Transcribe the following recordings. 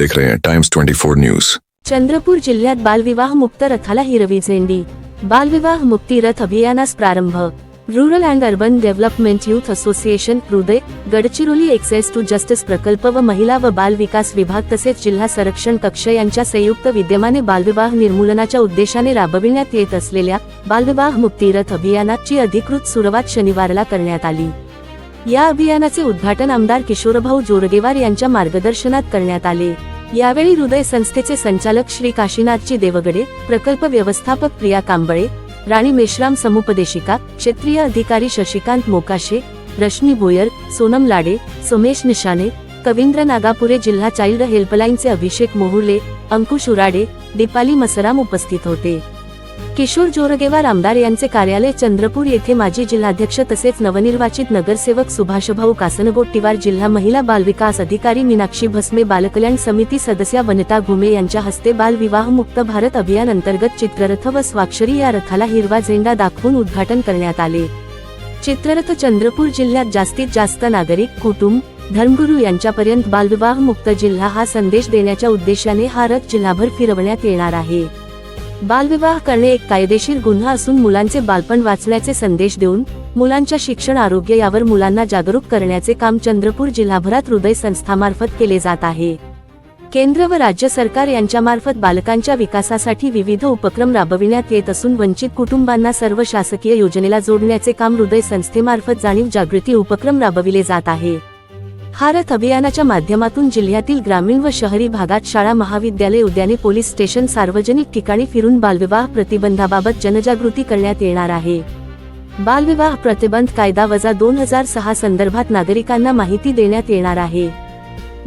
देख रहे हैं टाइम्स 24 न्यूज चंद्रपूर जिल्ह्यात बालविवाह मुक्त रथाला हिरवी झेंडी. बालविवाह मुक्ती रथ अभियानास प्रारंभ. Rural and urban development youth association हृदय गडचिरोली एक्सेस टू जस्टिस प्रकल्प व महिला व बाल विकास विभाग तसेच जिल्हा संरक्षण कक्ष यांच्या संयुक्त विद्यमाने बालविवाह निर्मूलनाच्या उद्देशाने राबविण्यात येत असलेल्या बालविवाह मुक्ती रथ अभियानाची अधिकृत सुरुवात शनिवारला करण्यात आली. या अभियानाचे उद्घाटन आमदार किशोरभाऊ जोरगेवार यांच्या मार्गदर्शनात करण्यात आले. यावेळी हृदय संस्थेचे संचालक श्री काशीनाथजी देवगडे प्रकल्प व्यवस्थापक प्रिया कांबळे राणी मेश्राम समुपदेशिका क्षेत्रीय अधिकारी शशिकांत मोकाशे रश्मी भोयर सोनम लाडे सोमेश निशाने कविंद्र नागापुरे जिल्हा चाइल्ड हेल्पलाईनचे अभिषेक मोहुले अंकुश उराडे दीपाली मसराम उपस्थित होते. किशोर जोरगेवार आमदार यांचे कार्यालय चंद्रपूर येथे माजी जिल्हाध्यक्ष तसेच नवनिर्वाचित नगरसेवक सुभाषभाऊ कासनगोट्टीवार जिल्हा महिला बालविकास अधिकारी मीनाक्षी भस्मे बालकल्याण समिती सदस्या वनिता घुमे यांच्या हस्ते बालविवाह मुक्त भारत अभियान अंतर्गत चित्ररथ व स्वाक्षरी या रथाला हिरवा झेंडा दाखवून उद्घाटन करण्यात आले. चित्ररथ चंद्रपूर जिल्ह्यात जास्तीत जास्त नागरिक कुटुंब धर्मगुरू यांच्यापर्यंत बालविवाह मुक्त जिल्हा हा संदेश देण्याच्या उद्देशाने हा रथ जिल्हाभर फिरवण्यात येणार आहे. बालविवाह करणे एक कायदेशीर गुन्हा असून मुलांचे बालपण वाचण्याचे संदेश देऊन मुलांच्या शिक्षण आरोग्य यावर मुलांना जागरूक करण्याचे काम चंद्रपूर जिल्हाभरात हृदय संस्थामार्फत केले जात आहे. केंद्र व राज्य सरकार यांच्यामार्फत बालकांच्या विकासासाठी विविध उपक्रम राबविण्यात येत असून वंचित कुटुंबांना सर्व शासकीय योजनेला जोडण्याचे काम हृदय संस्थेमार्फत जाणीव जागृती उपक्रम राबविले जात आहे. भारत अभियानाच्या माध्यमातून जिल्ह्यातील ग्रामीण व शहरी भागात शाळा महाविद्यालय उद्याने पोलीस स्टेशन सार्वजनिक ठिकाणी फिरून बालविवाह प्रतिबंधाबाबत जनजागृती करण्यात येणार आहे. बालविवाह प्रतिबंध कायदा वजा दोन हजार सहा संदर्भात नागरिकांना माहिती देण्यात येणार आहे.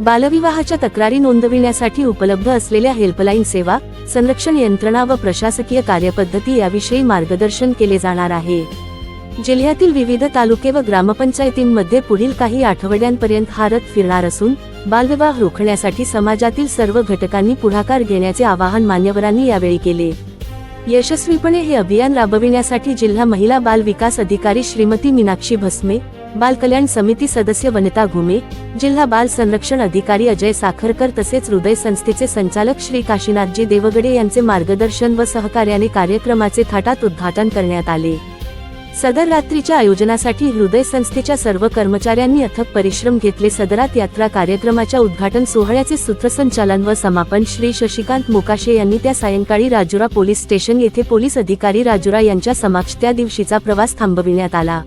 बालविवाहाच्या तक्रारी नोंदविण्यासाठी उपलब्ध असलेल्या हेल्पलाईन सेवा संरक्षण यंत्रणा व प्रशासकीय कार्यपद्धती याविषयी मार्गदर्शन केले जाणार आहे. जिल्ह्यातील विविध तालुके व ग्रामपंचायतींमध्ये पुढील काही आठवड्यांपर्यंत हा रथ फिरणार असून बालविवाह रोखण्यासाठी समाजातील सर्व घटकांनी पुढाकार घेण्याचे आवाहन मान्यवरांनी यावेळी केले. यशस्वीपणे हे अभियान राबविण्यासाठी जिल्हा महिला बाल विकास अधिकारी श्रीमती मीनाक्षी भस्मे बाल कल्याण समिती सदस्य वनिता घुमे जिल्हा बाल संरक्षण अधिकारी अजय साखरकर तसेच हृदय संस्थेचे संचालक श्री काशीनाथजी देवगडे यांचे मार्गदर्शन व सहकार्याने कार्यक्रमाचे थाटात उद्घाटन करण्यात आले. सदर रात्रीच्या आयोजनासाठी हृदय संस्थेच्या सर्व कर्मचाऱ्यांनी अथक परिश्रम घेतले. सदरात यात्रा कार्यक्रमाच्या उद्घाटन सोहळ्याचे सूत्रसंचालन व समापन श्री शशिकांत मोकाशे यांनी त्या सायंकाळी राजुरा पोलीस स्टेशन येथे पोलीस अधिकारी राजुरा यांच्या समक्ष त्या दिवशीचा प्रवास थांबविण्यात आला.